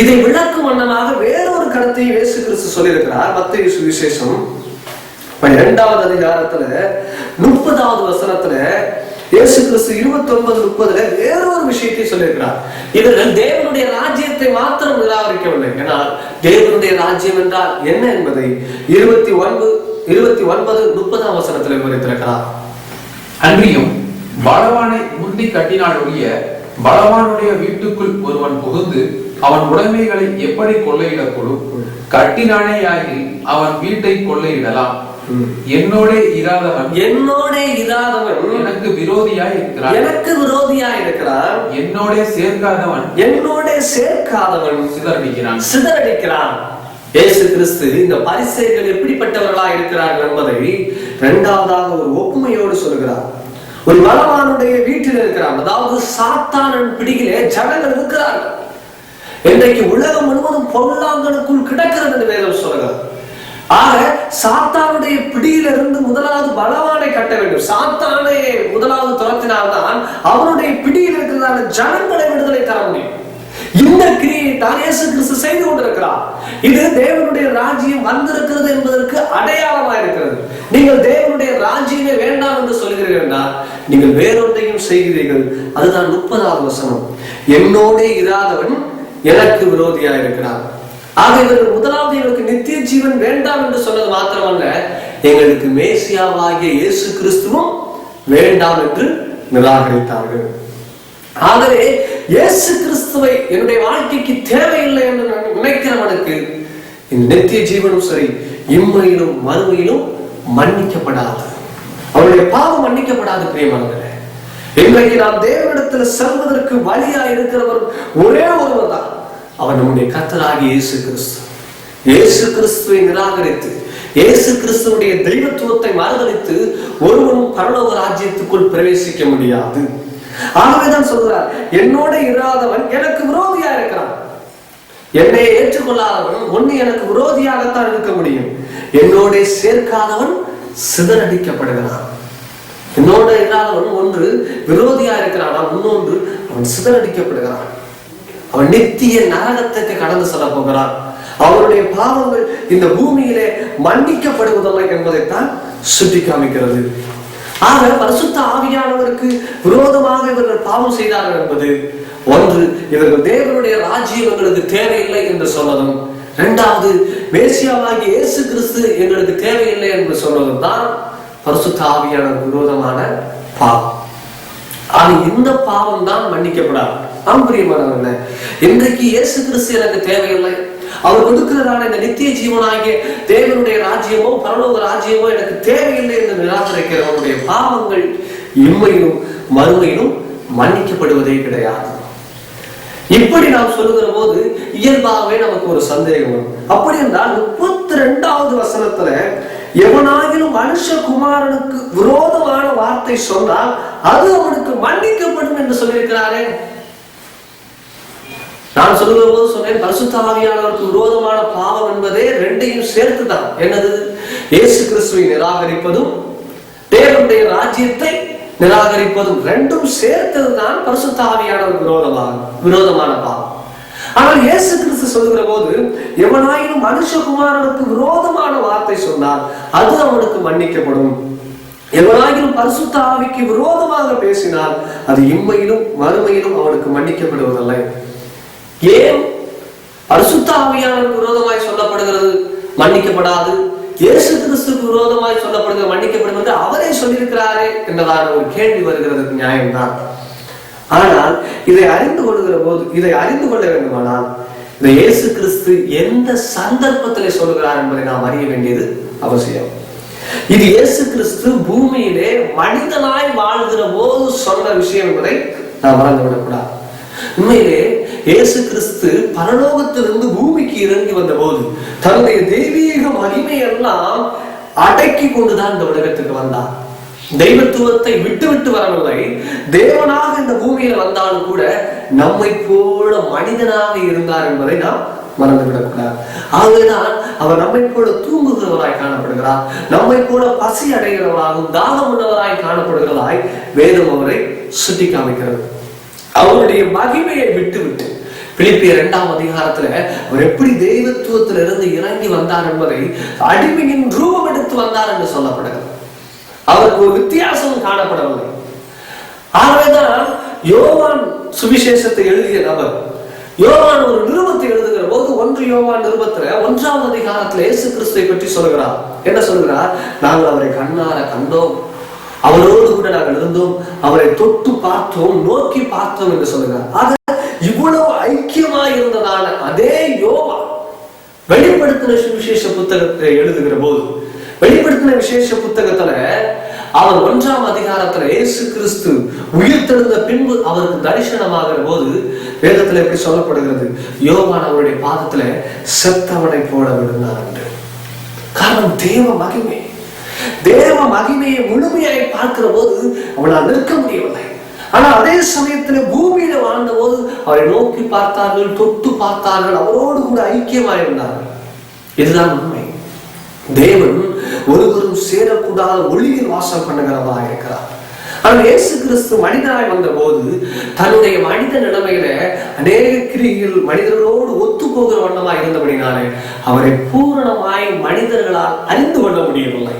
இதை விளக்கும் வண்ணமாக வேறொரு கருத்தை இயேசு கிறிஸ்து சொல்லியிருக்கிறார். மத்திய சுவிசேஷம் இரண்டாவது அதிகாரத்துல முப்பதாவது வசனத்துல இயேசு கிறிஸ்து இருபத்தி ஒன்பது முப்பதுல வேறொரு விஷயத்தை சொல்லியிருக்கிறார். இவர்கள் தேவனுடைய ராஜ்யத்தை மாத்திரம் நிராகரிக்கவில்லை. ஏனால் தேவனுடைய ராஜ்யம் என்றால் என்ன என்பதை இருபத்தி ஒன்பது இருபத்தி ஒன்பது முப்பதாம் வசனத்தில் விவரித்திருக்கிறார். அன்றியும் பலவானை முந்தி கட்டினால் ஒழிய பலவானுடைய வீட்டுக்குள் ஒருவன் புகுந்து அவன் உடைமைகளை எப்படி கொள்ளையிடக்கூடும்? கட்டினானேயாகி அவன் வீட்டை கொள்ளையிடலாம். என்னோட இராதவன் என்னோட இராதவன் எனக்கு விரோதியாய் இருக்கிறான். எனக்கு விரோதியா இருக்கிறான். என்னோட சேர்க்காதவன் என்னோட சேர்க்காதவன் சிதறடிக்கிறான். சிதறடிக்கிறான். இயேசு கிறிஸ்து இந்த பரிசேயர்கள் எப்படிப்பட்டவர்களா இருக்கிறார்கள் என்பதை இரண்டாவதாக ஒரு ஒப்புமையோடு சொல்கிறார். ஒரு பலவானுடைய வீட்டில் இருக்கிறான். அதாவது சாத்தானன் பிடியிலே ஜனங்கள் இருக்கிறார்கள். இன்றைக்கு உலகம் முழுவதும் பொருளாங்கனுக்குள் கிடக்கிறது என்று வேதம் சொல்கிறார் ஆக சாத்தானுடைய பிடியிலிருந்து முதலாவது பலவானை கட்ட வேண்டும். சாத்தானை முதலாவது துரத்தினால்தான் அவனுடைய பிடியில் இருக்கிறதான ஜனங்களை விடுதலை தர முடியும். இந்த கிரியை தான் இயேசு கிறிஸ்து செய்து கொண்டிருக்கிறார். இது தேவனுடைய ராஜ்யம் வந்திருக்கிறது என்பதற்கு அடையாளமா இருக்கிறது. நீங்கள் தேவனுடைய ராஜ்யமே வேண்டாம் என்று சொல்கிறீர்கள் என்றால் நீங்கள் வேறொன்றையும் செய்கிறீர்கள். அதுதான் முப்பதாவது வசனம். என்னோட இராதவன் எனக்கு விரோதியா இருக்கிறார்? ஆக இவர்கள் முதலாவது எங்களுக்கு நித்திய ஜீவன் வேண்டாம் என்று சொன்னது மாத்திரமல்ல எங்களுக்கு மேசியாவாகிய இயேசு கிறிஸ்துவும் வேண்டாம் என்று நிராகரித்தார்கள். ஆகவே இயேசு கிறிஸ்துவை என்னுடைய வாழ்க்கைக்கு தேவையில்லை என்று நான் நினைக்கிறவனுக்கு நித்திய ஜீவனும் சரி இம்மையிலும் மறுமையிலும் மன்னிக்கப்படாது. அவருடைய பாவம் மன்னிக்கப்படாது பிரியமானவர்களே. இன்றைக்கு நாம் தேவனிடத்தில் செல்வதற்கு வழியா இருக்கிறவர் ஒரே ஒருவர் தான் அவர் நம்முடைய கத்தராகிய இயேசு கிறிஸ்து இயேசு கிறிஸ்துவை நிராகரித்து இயேசு கிறிஸ்துவனுடைய தெய்வத்துவத்தை மறுதளித்து ஒருவனும் பரலோக ராஜ்யத்துக்குள் பிரவேசிக்க முடியாது. ஆகவேதான் சொல்றார் என்னோட இராதவன் எனக்கு விரோதியா இருக்கிறான். என்னை ஏற்றுக்கொள்ளாதவன் ஒண்ணு எனக்கு விரோதியாகத்தான் இருக்க முடியும். என்னோட சேர்க்காதவன் சிதறடிக்கப்படுகிறான். என்னோட இல்லாதவன் ஒன்று விரோதியா இருக்கிறான்? இன்னொன்று அவன் சிதறடிக்கப்படுகிறான். அவன் நித்திய நரகத்துக்கு கடந்து செல்ல போகிறான். அவருடைய பாவங்கள் இந்த பூமியிலே மன்னிக்கப்படுவதில்லை என்பதைத்தான் சுட்டி காமிக்கிறது ஆக பரிசுத்த ஆவியானவருக்கு விரோதமாக இவர்கள் பாவம் செய்தார்கள் என்பது ஒன்று இவர்கள் தேவனுடைய ராஜ்யம் எங்களுக்கு தேவையில்லை என்று சொன்னதும் இரண்டாவது மேசியாவாகிய இயேசு கிறிஸ்து எங்களுக்கு தேவையில்லை என்று சொன்னதும் தான் பரிசுத்த ஆவியானவர் விரோதமான பாவம். ஆனா இந்த பாவம் தான் மன்னிக்கப்படாது. ஆம்பரியமானவர்கள இன்றைக்கு இயேசு கிறிஸ்து எனக்கு தேவையில்லை. அவர் கொடுக்கிறதான இந்த நித்திய ஜீவனாகிய தேவனுடைய ராஜ்யமோ பரலோக ராஜ்யமோ எனக்கு தேவையில்லை என்று நிராகரிக்கிறவனுடைய பாவங்கள் இம்மையிலும் மறுமையிலும் மன்னிக்கப்படுவதே கிடையாது. இப்படி நாம் சொல்லுகிற போது இயல்பாகவே நமக்கு ஒரு சந்தேகம் வரும். அப்படி என்றால் முப்பத்தி ரெண்டாவது வசனத்துல எவனாகிலும் மனுஷகுமாரனுக்கு விரோதமான வார்த்தை சொன்னால் அது அவனுக்கு மன்னிக்கப்படும் என்று சொல்லியிருக்கிறாரே. நான் சொல்லுகிற போது சொன்னேன் பரிசுத்தாவியானவருக்கு விரோதமான பாவம் என்பதே ரெண்டையும் சேர்த்துதான். என்னது? இயேசு கிறிஸ்துவை நிராகரிப்பதும் தேவனுடைய ராஜ்யத்தை நிராகரிப்பதும் ரெண்டும் சேர்த்ததுதான் பரிசுத்தாவியானவர் விரோதமாக விரோதமான பாவம். ஆனால் இயேசு கிறிஸ்து சொல்லுகிற போது எவனாயினும் மனுஷகுமாரனுக்கு விரோதமான வார்த்தை சொன்னால் அது அவனுக்கு மன்னிக்கப்படும். எவனாயினும் பரிசுத்த ஆவிக்கு விரோதமாக பேசினால் அது இம்மையிலும் மறுமையிலும் அவனுக்கு மன்னிக்கப்படுவதில்லை. ஏன் பரிசுத்த விரோதமாய் சொல்லப்படுகிறது? மன்னிக்கப்படாது. இயேசு கிறிஸ்துக்கு விரோதமாய் சொல்லப்படுகிற மன்னிக்கப்படும் என்று அவரே சொல்லியிருக்கிறாரே என்றதான ஒரு கேள்வி வருகிறதுக்கு நியாயம்தான். ஆனால் இதை அறிந்து கொள்கிற போது இதை அறிந்து கொள்ள வேண்டுமானால் இந்த இயேசு கிறிஸ்து எந்த சந்தர்ப்பத்திலே சொல்கிறார் என்பதை நாம் அறிய வேண்டியது அவசியம். இது இயேசு கிறிஸ்து பூமியிலே மனிதனாய் வாழ்கிற போது சொன்ன விஷயம் என்பதை நாம் மறந்துவிடக்கூடாது. உண்மையிலே இயேசு கிறிஸ்து பரலோகத்திலிருந்து பூமிக்கு இறங்கி வந்த போது தன்னுடைய தெய்வீக மகிமையெல்லாம் அடக்கி கொண்டுதான் இந்த உலகத்துக்கு வந்தார் தெய்வத்துவத்தை விட்டு விட்டு வரவில்லை. தேவனாக இந்த பூமியில வந்தாலும் கூட நம்மை போல மனிதனாக இருந்தார் என்பதை நாம் மறந்துவிடக்கூடாது. ஆகவேதான் அவர் நம்மை போல தூங்குகிறவராய் காணப்படுகிறார். நம்மை போல பசி அடைகிறவராகவும் தாகம் உள்ளவராய் காணப்படுகிறதாய் வேதம் அவரை சுட்டி காமிக்கிறது அவருடைய மகிமையை விட்டு விட்டு பிலிப்பிய இரண்டாம் அதிகாரத்துல அவர் எப்படி தெய்வத்துவத்தில் இருந்து இறங்கி வந்தார் என்பதை அடிமையின் ரூபம் எடுத்து வந்தார் என்று சொல்லப்படுகிறது. அவருக்கு ஒரு வித்தியாசம் காணப்படவில்லை. ஆகவேதான் யோவான் சுவிசேஷத்தை எழுதிய நபர் யோவான் ஒரு நிருபத்தை எழுதுகிற போது ஒன்று யோவான் நிருபத்துல ஒன்றாவது அதிகாரத்துல இயேசு கிறிஸ்துவை பற்றி சொல்கிறார் என்ன சொல்கிறார் நாங்கள் அவரை கண்ணார கண்டோம். அவரோடு கூட நாங்கள் இருந்தோம். அவரை தொட்டு பார்த்தோம் நோக்கி பார்த்தோம் என்று சொல்லுங்க ஆக இவ்வளவு ஐக்கியமாய் இருந்ததான அதே யோகா வெளிப்படுத்தின சுவிசேஷ புத்தகத்தை எழுதுகிற போது வெளிப்படுத்தின விசேஷ புத்தகத்துல அவர் ஒன்றாம் அதிகாரத்துல இயேசு கிறிஸ்து உயிர்த்தெழுந்த பின்பு அவருக்கு தரிசனமாகிற போது வேதத்துல எப்படி சொல்லப்படுகிறது? யோவான் அவருடைய பாதத்துல செத்தவனை போல விழுந்தார் என்று. காரணம் தேவ மகிமை. தேவ மகிமையை முழுமையாய் பார்க்கிற போது அவனால் நிற்க முடியவில்லை. ஆனா அதே சமயத்துல பூமியில வாழ்ந்த போது அவரை நோக்கி பார்த்தார்கள் தொட்டு பார்த்தார்கள் அவரோடு கூட ஐக்கியமாக இருந்தார்கள். இதுதான் உண்மை. தேவன் ஒருவரும் சேரக்கூடாத ஒளியில் வாசம் பண்ணுகிறவா இருக்கிறார். ஆனால் இயேசு கிறிஸ்து மனிதனாய் வந்த போது தன்னுடைய மனித நிலைமையில அநேக கிரியில் மனிதர்களோடு ஒத்து போகிற வண்ணமாய் இருந்தபடினாலே அவரை பூரணமாய் மனிதர்களால் அறிந்து கொள்ள முடியவில்லை.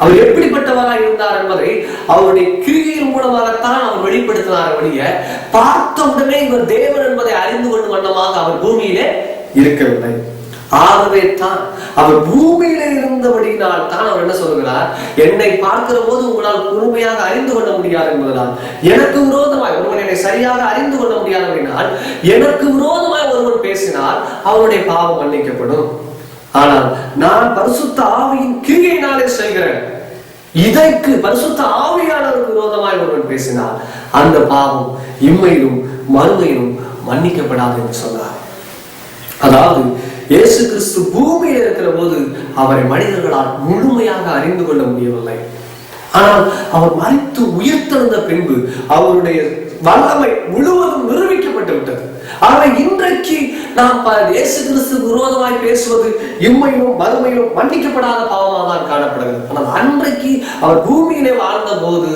அவர் எப்படிப்பட்டவராய் இருந்தார் என்பதை அவருடைய கிரிகையின் மூலமாகத்தான் அவர் வெளிப்படுத்தினார் வழிய பார்த்த உடனே இவர் தேவன் என்பதை அறிந்து கொள்ளும் வண்ணமாக அவர் பூமியிலே இருக்கவில்லை. ஆகவே தான் அவர் பூமியில இருந்தபடியினால் தான் அவர் என்ன சொல்கிறார்? என்னை பார்க்கிற போது உங்களால் முழுமையாக அறிந்து கொள்ள முடியாது என்பதனால் எனக்கு விரோதமாய் ஒருவன் என்னை சரியாக அறிந்து கொள்ள முடியாது அப்படின்னால் எனக்கு விரோதமாய் ஒருவன் பேசினால் அவனுடைய பாவம் மன்னிக்கப்படும். ஆனால் நான் பரிசுத்த ஆவியின் கிரியினாலே செய்கிறேன். இதற்கு பரிசுத்த ஆவியானவருக்கு விரோதமாய் ஒருவன் பேசினால் அந்த பாவம் இம்மையிலும் மறுமையிலும் மன்னிக்கப்படாது என்று சொன்னார். அதாவது இயேசு கிறிஸ்து பூமியில் இருக்கிற போது அவரை மனிதர்களால் முழுமையாக அறிந்து கொள்ள முடியவில்லை. ஆனால் அவர் மறைத்து உயிர்த்தெழுந்த பின்பு அவருடைய வல்லமை முழுவதும் நிரூபிக்கப்பட்டு விட்டது ஆனால் இன்றைக்கு நாம் இயேசு கிறிஸ்து விரோதமாய் பேசுவது இம்மையிலும் மறுமையிலும் மன்னிக்கப்படாத பாவமாக தான் காணப்படுகிறது. ஆனால் அன்றைக்கு அவர் பூமியிலே வாழ்ந்த போது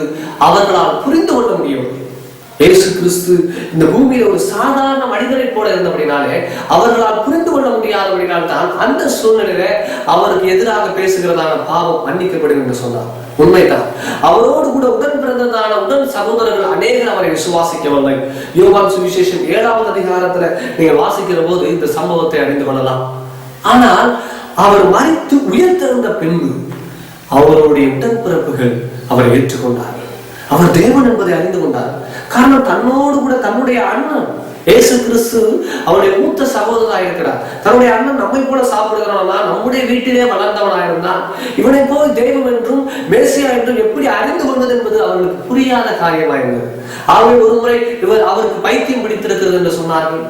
அவர்களால் புரிந்து கொள்ள முடியும். இயேசு கிறிஸ்து இந்த பூமியில ஒரு சாதாரண மனிதனை போல இருந்தபடினாலே அவர்களால் புரிந்து கொள்ள முடியாதபடினால் தான் அந்த சூழ்நிலையில அவருக்கு எதிராக பேசுகிறதான பாவம் மன்னிக்கப்படும் என்று சொன்னார். உண்மைதான். அவரோடு கூட உடன் பிறந்ததான உடன் சகோதரர்கள் அநேகர் அவரை விசுவாசிக்கவில்லை யோகான் சுவிசேஷம் ஏழாவது அதிகாரத்துல நீங்க வாசிக்கிற போது இந்த சம்பவத்தை அறிந்து கொள்ளலாம். ஆனால் அவர் மறித்து உயர்த்திருந்த பின்பு அவருடைய உடன்பிறப்புகள் அவரை ஏற்றுக்கொண்டார் அவர் தேவன் என்பதை அறிந்து கொண்டார் காரணம் தன்னோடு கூட தன்னுடைய அண்ணன் இயேசு கிறிஸ்து அவருடைய மூத்த சகோதரனாக இருக்கிறார். தன்னுடைய அண்ணன் நம்மை போல சாப்பிடுகிறவனா நம்முடைய வீட்டிலே வளர்ந்தவனாக இருந்தான் இவனை போய் தெய்வம் என்றும் மேசியா என்றும் எப்படி அறிந்து கொள்வது என்பது அவர்களுக்கு புரியாத காரியமா இருந்தது ஆகவே ஒரு முறை இவர் அவருக்கு பைத்தியம் பிடித்திருக்கிறது என்று சொன்னார்கள்.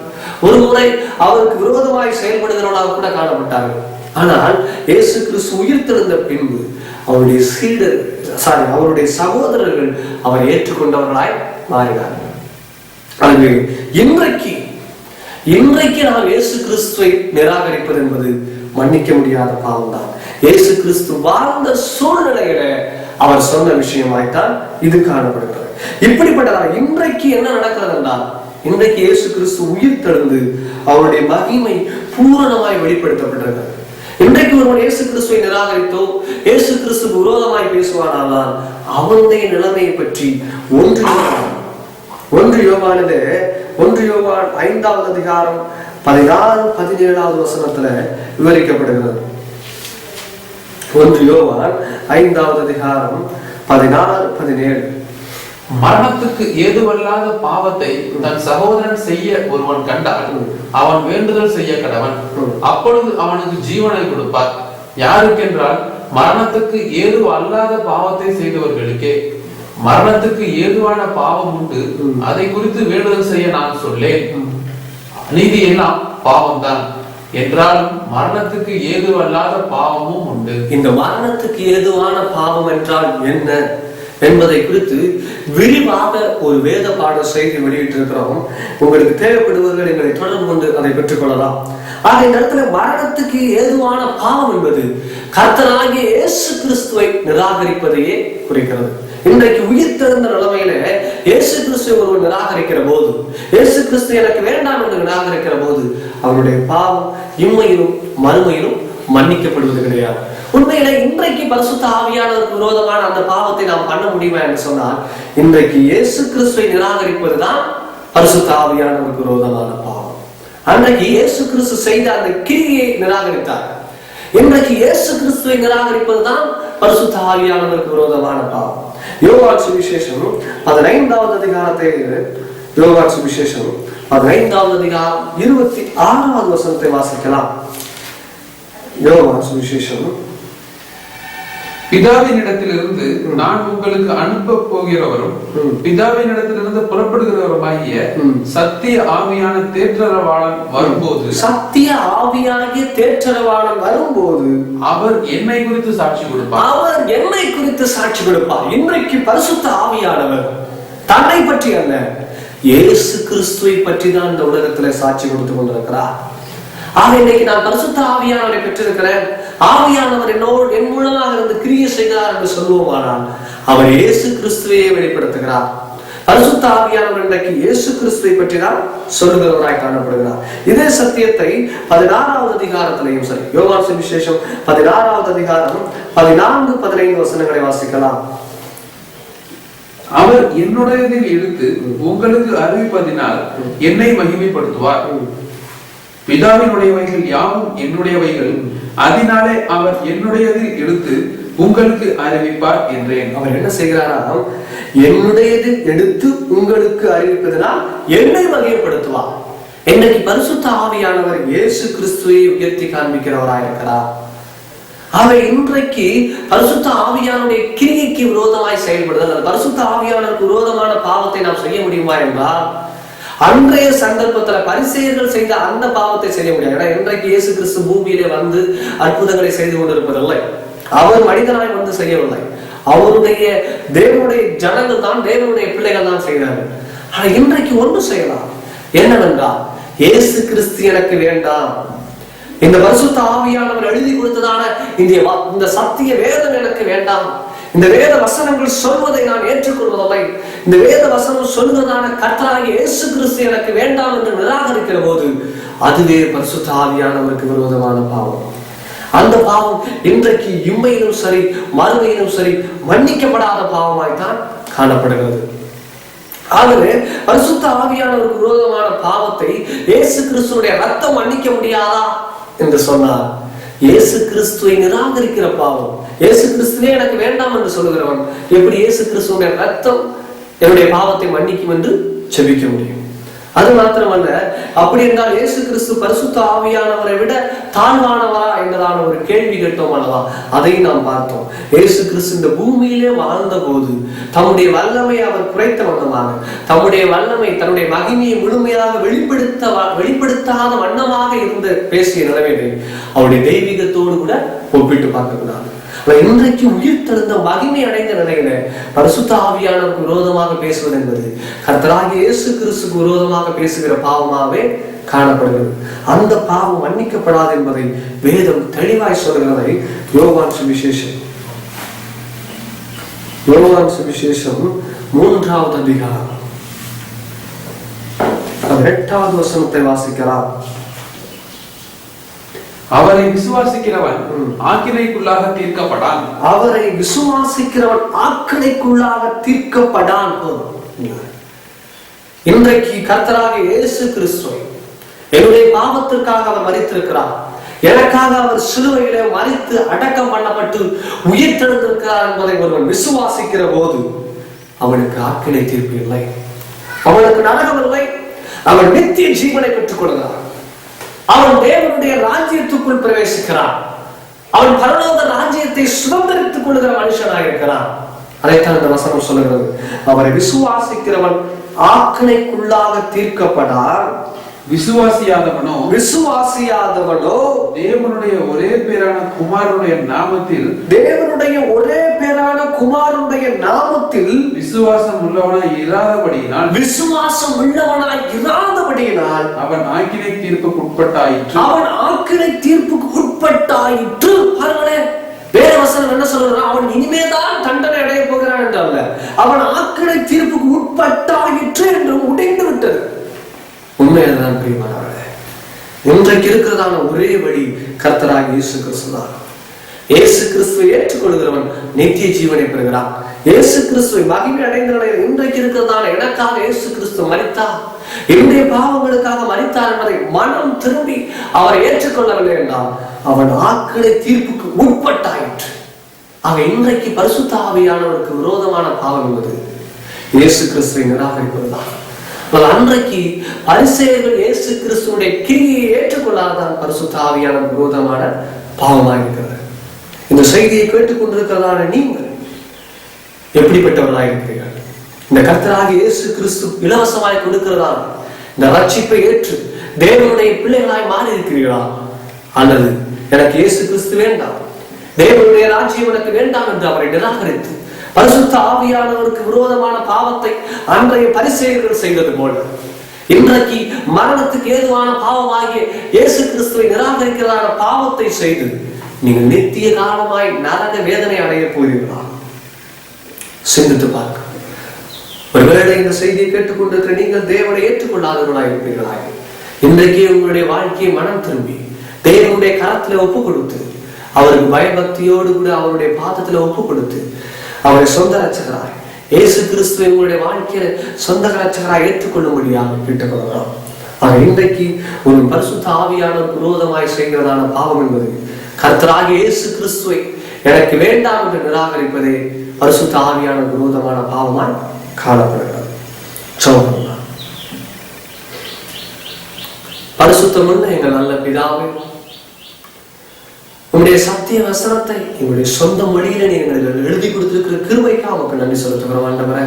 ஒரு முறை அவருக்கு விரோதமாய் செயல்படுகிறவனாக கூட காணப்பட்டார்கள். ஆனால் இயேசு கிறிஸ்து உயிர்த்தெழுந்த பின்பு அவருடைய சீடர் சாரி அவருடைய சகோதரர்கள் அவர் ஏற்றுக்கொண்டவர்களாய் மாறினார்கள். அது இன்றைக்கு இன்றைக்கு நாம் இயேசு கிறிஸ்துவை நிராகரிப்பது என்பது மன்னிக்க முடியாத பாவம் தான் இயேசு கிறிஸ்து வாழ்ந்த சூழ்நிலையில அவர் சொன்ன விஷயமாய்த்தான் இது காணப்படுகிறது. இப்படிப்பட்டதாக இன்றைக்கு என்ன நடக்கிறது என்றால் இன்றைக்கு இயேசு கிறிஸ்து உயிர் தெழுந்து அவருடைய மகிமை பூரணமாய் வெளிப்படுத்தப்பட்டிருக்கிறது. இன்றைக்கு ஒருவன் இயேசு கிறிஸ்துவை நிராகரித்தோ இயேசு கிறிஸ்துக்கு விரோதமாய் பேசுவானால் அவனுடைய நிலைமையை பற்றி ஒன்று ஒன்று யோவானது ஒன்று யோவான் ஐந்தாவது அதிகாரம் பதினாறு பதினேழாவது வசனத்துல விவரிக்கப்படுகிறது. ஒன்று யோவான் ஐந்தாவது அதிகாரம் பதினாறு பதினேழு. மரணத்துக்கு ஏதுவல்லாத பாவத்தை தன் சகோதரன் செய்ய ஒருவன் கண்டால் அவன் வேண்டுதல் செய்ய கடவன். அப்பொழுது அவனுக்கு ஜீவனை கொடுப்பார். யாருக்கென்றால் மரணத்துக்கு ஏது அல்லாத பாவத்தை செய்தவர்களுக்கே. மரணத்துக்கு ஏதுவான பாவம் உண்டு. அதை குறித்து வேண்டுதல் செய்ய நான் சொல்லேன். நீதி எல்லாம் பாவம்தான். என்றாலும் மரணத்துக்கு ஏதுவல்லாத பாவமும் உண்டு. இந்த மரணத்துக்கு ஏதுவான பாவம் என்றால் என்ன? என்பதை குறித்து விரிவாக ஒரு வேத பாட செய்தி வெளியிட்டிருக்கிறோம். உங்களுக்கு தேவைப்படுபவர்கள் எங்களை தொடர்பு கொண்டு அதை பெற்றுக்கொள்ளலாம் ஆக இந்த இடத்துல மரணத்துக்கு ஏதுவான பாவம் என்பது கர்த்தனாகிய இயேசு கிறிஸ்துவை நிராகரிப்பதையே குறிக்கிறது. இன்றைக்கு திறந்த நிலைமையில இயேசு கிறிஸ்துவை ஒருவர் நிராகரிக்கிற போது இயேசு கிறிஸ்து எனக்கு வேண்டாம் என்று நிராகரிக்கிற போது அவருடைய பாவம் இம்மையிலும் மறுமையிலும் மன்னிக்கப்படுவது கிடையாது. உண்மையில இன்றைக்கு பரிசுத்த ஆவியானவருக்கு விரோதமான அந்த பாவத்தை நாம் பண்ண முடியுமா என்று சொன்னால் இன்றைக்கு இயேசு கிறிஸ்துவை நிராகரிப்பதுதான் பரிசுத்த ஆவியானவருக்கு விரோதமான பாவம். அன்றைக்கு இயேசு கிறிஸ்து செய்த அந்த கிரியை நிராகரித்தார். இன்றைக்கு இயேசு கிறிஸ்துவை நிராகரிப்பதுதான் பரிசுத்த ஆவியானவருக்கு விரோதமான பாவம். யோகான் சுவிசேஷம் பதினைந்தாவது அதிகாரத்தை யோகான் சுவிசேஷம் பதினைந்தாவது அதிகாரம் இருபத்தி ஆறாவது வசனத்தை வாசிக்கலாம். யோகான் சுவிசேஷம் பிதாவினிடத்திலிருந்து நான் உங்களுக்கு அனுப்ப போகிறவரும் ம். பிதாவினிடத்திலிருந்து புறப்படுகிறவருமாகிய. சத்திய ஆவியான தேற்றரவாளன் வரும்போது சத்திய ஆவியாகிய தேற்றரவாளன் வரும்போது அவர் என்னை குறித்து சாட்சி கொடுப்பார். அவர் என்னை குறித்து சாட்சி கொடுப்பார். இன்றைக்கு பரிசுத்த ஆவியானவர் தன்னை பற்றி அல்ல இயேசு கிறிஸ்துவை பற்றி தான் இந்த உலகத்துல சாட்சி கொடுத்து கொண்டிருக்கிறார். ஆக இன்னைக்கு நான் பரிசுத்த ஆவியானவரை பெற்றிருக்கிறேன். ஆவியானவர் என்னோடு என் மூலமாக இருந்து கிரியை செய்கிறார் என்று சொல்லுவோமானால் அவர் இயேசு கிறிஸ்துவையே வெளிப்படுத்துகிறார். பரிசுத்த ஆவியானவர் இன்றைக்கு இயேசு கிறிஸ்துவை பற்றி தான் சொல்லுகிறவராய் காணப்படுகிறார். இதே சத்தியத்தை பதினாறாவது அதிகாரத்திலையும் சரி யோகான் சுவிசேஷம் பதினாறாவது அதிகாரம் பதினான்கு பதினைந்து வசனங்களை வாசிக்கலாம். அவர் என்னுடையதில் எடுத்து உங்களுக்கு அறிவிப்பதினால் என்னை மகிமைப்படுத்துவார். பிதாவினுடையவைகள் யாவும் என்னுடையவைகள். அதனாலே அவர் என்னுடையது எடுத்து உங்களுக்கு அறிவிப்பார் என்றேன். அவர் என்ன செய்கிறாராம் என்னுடையது எடுத்து உங்களுக்கு அறிவிப்பதனால் என்னை வகைப்படுத்துவார். என்னைக்கு பரிசுத்த ஆவியானவர் இயேசு கிறிஸ்துவை உயர்த்தி காண்பிக்கிறவராக இருக்கிறார். அவர் இன்றைக்கு பரிசுத்த ஆவியானுடைய கிரியைக்கு விரோதமாய் செயல்படுதல் பரிசுத்த ஆவியானவருக்கு விரோதமான பாவத்தை நாம் செய்ய முடியுமா என்றால் அன்றைய சந்தர்ப்பத்துல பரிசெயர்கள் செய்த அந்த பாவத்தை செய்ய முடியாது. ஏன்னா இன்றைக்கு இயேசு கிறிஸ்து பூமியிலே வந்து அற்புதங்களை செய்து கொண்டிருப்பதில்லை. அவர் மனிதனாய் வந்து செய்யவில்லை. அவருடைய தேவனுடைய ஜனங்கள் தான் தேவனுடைய பிள்ளைகள் தான் செய்கிறார்கள் ஆனா இன்றைக்கு ஒன்று செய்யலாம். என்னவென்றால் இயேசு கிறிஸ்து எனக்கு வேண்டாம். இந்த பரிசுத்த ஆவியானவர் எழுதி கொடுத்ததான இந்த வ- இந்த சத்திய வேதம் எனக்கு வேண்டாம். இந்த வேத வசனங்கள் சொல்வதை நான் ஏற்றுக்கொள்வதில்லை. இந்த வேத வசனம் சொல்வதான கர்த்தராகிய இயேசு கிறிஸ்து எனக்கு வேண்டாம் என்று நிராகரிக்கிற போது அதுவே பரிசுத்த ஆவியானவருக்கு விரோதமான பாவம். அந்த பாவம் இன்றைக்கு இம்மையிலும் சரி மறுமையிலும் சரி மன்னிக்கப்படாத பாவமாய்த்தான் காணப்படுகிறது. ஆகவே பரிசுத்த ஆவியானவருக்கு விரோதமான பாவத்தை இயேசு கிறிஸ்துடைய ரத்தம் மன்னிக்க முடியாதா? என்று சொன்னார். இயேசு கிறிஸ்துவை நிராகரிக்கிற பாவம். இயேசு கிறிஸ்துவே எனக்கு வேண்டாம் என்று சொல்லுகிறவன். எப்படி இயேசு கிறிஸ்துடைய ரத்தம் என்னுடைய பாவத்தை மன்னிக்கும் என்று செபிக்க முடியும். அது மாத்திரமல்ல அப்படி என்றால் இயேசு கிறிஸ்து பரிசுத்த ஆவியானவரை விட தாழ்வானவரா என்பதான ஒரு கேள்வி கேட்டோம் அல்லவா? அதையும் நாம் பார்த்தோம். இயேசு கிறிஸ்து இந்த பூமியிலே வாழ்ந்த போது தம்முடைய வல்லமை அவர் குறைத்த வண்ணமாக தம்முடைய வல்லமை தன்னுடைய மகிமையை முழுமையாக வெளிப்படுத்த வெளிப்படுத்தாத வண்ணமாக இருந்து பேசிய நிலைமையை அவருடைய தெய்வீகத்தோடு கூட ஒப்பிட்டு பார்க்கக்கூடாது. இன்றைக்கு உயிர் தெழுந்த மகிமை அடைந்த நிலையில பரிசுத்த ஆவியானவருக்கு விரோதமாக பேசுவது என்பது கர்த்தராகிய இயேசு கிறிஸ்துக்கு விரோதமாக பேசுகிற பாவமாகவே காணப்படுகிறது. அந்த பாவம் மன்னிக்கப்படாது என்பதை வேதம் தெளிவாய் சொல்கிறதை யோகான் சுவிசேஷம். யோகான் சுவிசேஷம் மூன்றாவது அதிகாரம். எட்டாவது வசனத்தை வாசிக்கலாம். அவரை விசுவாசிக்கிறவன். ஆக்கினைக்குள்ளாக தீர்க்கப்படான். அவரை விசுவாசிக்கிறவன் ஆக்கணைக்குள்ளாக தீர்க்கப்படான். இன்றைக்கு கர்த்தராக இயேசு கிறிஸ்துவை என்னுடைய பாவத்திற்காக அவர் மறித்திருக்கிறார். எனக்காக அவர் சிலுவையிலே மறித்து அடக்கம் பண்ணப்பட்டு உயிர் தெழுந்திருக்கிறார் என்பதை ஒருவன் விசுவாசிக்கிற போது அவனுக்கு ஆக்கினை தீர்ப்பு இல்லை. அவனுக்கு நரகம் இல்லை. அவன் நித்திய ஜீவனை பெற்றுக் கொள்கிறான். அவன் தேவனுடைய ராஜ்யத்துக்குள் பிரவேசிக்கிறான். அவன் பரலோக ராஜ்யத்தை சுதந்திரித்துக் கொள்கிற மனுஷனாக இருக்கிறான். அதைத்தான் இந்த வசனம் சொல்லுகிறது. அவரை விசுவாசிக்கிறவன் ஆக்கணைக்குள்ளாக தீர்க்கப்படார் விசுவாசியாதவனோ விசுவாசியாதவனோ தேவனுடைய ஒரே பேரான குமாரனுடைய நாமத்தில் தேவனுடைய ஒரே பேரான குமாரனுடைய நாமத்தில் விசுவாசம் உள்ளவனாய் இராதபடியினால் விசுவாசம் உள்ளவனாய் இராதபடியினால் அவன் ஆக்கினை தீர்ப்புக்கு உட்பட்டாயிற்று அவன் ஆக்கினை தீர்ப்புக்கு உட்பட்டாயிற்று பாருங்களேன் வேற வசனம் என்ன சொல்றான் அவன் இனிமேதான் தண்டனை அடைய போகிறான் என்றல்ல அவன் ஆக்கினை தீர்ப்புக்கு உட்பட்டாயிற்று என்று முடிந்து விட்டது உண்மையில்தான் பிரியமானவர்களே இன்றைக்கு இருக்கிறதான ஒரே வழி கர்த்தராக இயேசு கிறிஸ்து தான். இயேசு கிறிஸ்துவை ஏற்றுக்கொள்கிறவன் நித்திய ஜீவனை பெறுகிறான். இயேசு கிறிஸ்துவை மகிமை அடைந்த இன்றைக்கு இருக்கிறதான எனக்காக இயேசு கிறிஸ்து மறித்தா என்னுடைய பாவங்களுக்காக மறித்தார் என்பதை மனம் திரும்பி அவரை ஏற்றுக்கொள்ளவில்லை என்றால் அவன் ஆக்கினை தீர்ப்புக்கு உட்பட்டாயிற்று. ஆக இன்றைக்கு பரிசுத்த ஆவியானவருக்கு விரோதமான பாவம் என்பது இயேசு கிறிஸ்துவை நிராகரிப்பதுதான். அன்றைக்கு பரிசேயர்கள் இயேசு கிறிஸ்துவனுடைய கிரியை ஏற்றுக்கொள்ளாதான் பரிசுத்த தாவியான விரோதமான பாவமாக இருக்கிறது இந்த செய்தியை கேட்டுக்கொண்டிருக்கிறதான நீங்கள் எப்படிப்பட்டவர்களாக இருக்கிறீர்கள்? இந்த கர்த்தராக இயேசு கிறிஸ்து இலவசமாய் கொடுக்கிறதால் இந்த ரட்சிப்பை ஏற்று தேவனுடைய பிள்ளைகளாய் மாறி இருக்கிறீர்களா அல்லது எனக்கு இயேசு கிறிஸ்து வேண்டாம். தேவனுடைய ராஜ்யம் எனக்கு வேண்டாம் என்று அவரை நிராகரித்து பரிசுத்த ஆவியானவருக்கு விரோதமான பாவத்தை அன்றைய பரிசெயர்கள் செய்தது போல. இன்றைக்கு மரணத்துக்கு ஏதுவான பாவமாகிய இயேசு கிறிஸ்துவை நிராகரிக்கிறதான பாவத்தை செய்து நீங்கள் நித்திய காலமாய் நரக வேதனை அடைய போகிறீர்களா? சிந்தித்து பார்க்க. ஒருவேளை இந்த செய்தியை கேட்டுக்கொண்டிருக்கிற நீங்கள் தேவனை ஏற்றுக்கொள்ளாதவர்களாக இருப்பீர்களாய் இன்றைக்கே உங்களுடைய வாழ்க்கையை மனம் திரும்பி தேவனுடைய கரத்துல ஒப்பு கொடுத்து அவருக்கு பயபக்தியோடு கூட அவருடைய பாதத்துல ஒப்பு கொடுத்து அவரை சொந்த ரட்சகராய் இயேசு கிறிஸ்துவை உங்களுடைய வாழ்க்கையில சொந்த ரச்சகராய் ஏற்றுக்கொள்ள முடியாமல் கேட்டுக்கொள்கிறோம் ஆக இன்றைக்கு ஒரு பரிசுத்த ஆவியான விரோதமாய் செய்கிறதான பாவம் என்பது கர்த்தராகிய இயேசு கிறிஸ்துவை எனக்கு வேண்டாம் என்று நிராகரிப்பதே பரிசுத்த ஆவியான விரோதமான பாவமாய் காணப்படுகிறது. பரிசுத்தம் பரிசுத்தமுள்ள எங்கள் நல்ல பிதாவே உங்களுடைய சத்திய வசனத்தை எங்களுடைய சொந்த மொழியில நீங்கள் எழுதி கொடுத்திருக்கிற கிருபைக்காக உமக்கு நன்றி செலுத்துகிறோம் ஆண்டவரே.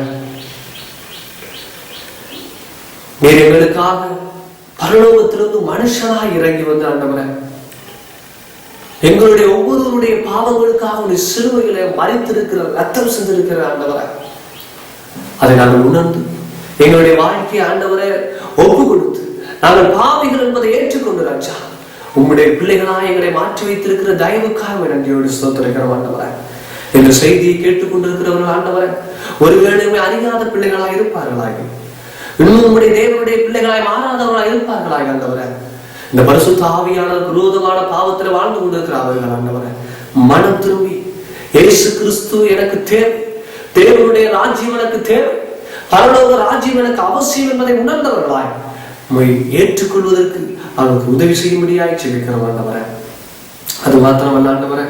நீர் எங்களுக்காக பரலோகத்திலிருந்து மனுஷனாய் இறங்கி வந்து ஆண்டவரே. எங்களுடைய ஒவ்வொருவருடைய பாவங்களுக்காக உடைய சிறுவைகளை மறைத்திருக்கிற ரத்தம் செஞ்சிருக்கிற ஆண்டவரை. அதை நாங்கள் உணர்ந்து எங்களுடைய வாழ்க்கையை ஆண்டவரை ஒப்பு கொடுத்து நாங்கள் பாவிகள் என்பதை ஏற்றுக்கொண்டு ராஜா. உம்முடைய பிள்ளைகளாய் எங்களை மாற்றி வைத்திருக்கிற தயவுக்காக நன்றியோடு ஸ்தோத்திரிக்கிறோம் ஆண்டவரை. இந்த செய்தியை கேட்டுக்கொண்டிருக்கிறவர்கள் ஆண்டவரை ஒருவேளை அறியாத பிள்ளைகளாய் இருப்பார்களாய். இன்னும் உம்முடைய தேவனுடைய பிள்ளைகளாய் மாறாதவர்களாய் இருப்பார்களாய் ஆண்டவரை. இந்த பரிசுத்த தாவியான குரோதமான பாவத்தில் வாழ்ந்து கொண்டிருக்கிற அவர்கள் ஆண்டவரை. மனம் திரும்பி ஏசு கிறிஸ்து எனக்கு தேவை. தேவனுடைய ராஜ்யம் எனக்கு தேவை. பரலோக ராஜ்யம் எனக்கு அவசியம் என்பதை உணர்ந்தவர்களாய் ஏற்றுக்கொள்வதற்கு அவனுக்கு உதவி செய்யும்படியாய் செபிக்கிறோம் ஆண்டவரை அது மாத்திரமல்ல ஆண்டவரை.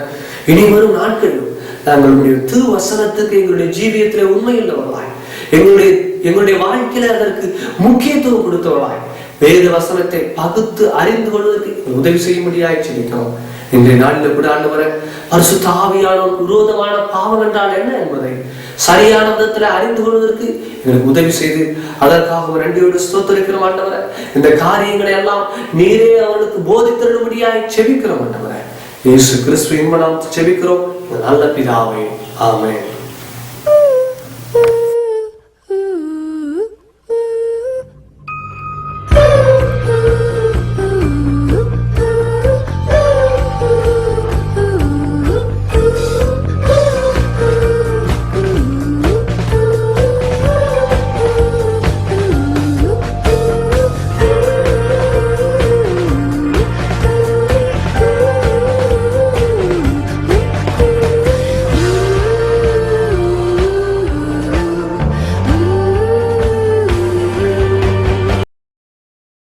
இனி வரும் நாட்களிலும் நாங்கள் உங்களுடைய திரு வசனத்துக்கு எங்களுடைய ஜீவியத்திலே உண்மை உள்ளவர்களாய் எங்களுடைய எங்களுடைய வாழ்க்கையில அதற்கு முக்கியத்துவம் கொடுத்தவர்களாய் வேத வசனத்தை பகுத்து அறிந்து கொள்வதற்கு உதவி செய்யும்படியாய் செபிக்கிறோம் இன்றைய நாளில் கூட ஆண்டவரை பரிசுத்த ஆவியானோர் விரோதமான பாவம் என்றால் என்ன என்பதை சரியான விதத்துல அறிந்து கொள்வதற்கு எங்களுக்கு உதவி செய்து அதற்காக ஒரு நன்றியோடு ஸ்தோத்தரிக்கிறோம் ஆண்டவரை. இந்த காரியங்களை எல்லாம் நீரே அவனுக்கு போதித்தரும்படியாய் செபிக்கிறோம் ஆண்டவரை. இயேசு கிறிஸ்து இன்ப நாம் செபிக்கிறோம் நல்ல பிதாவே ஆமென்.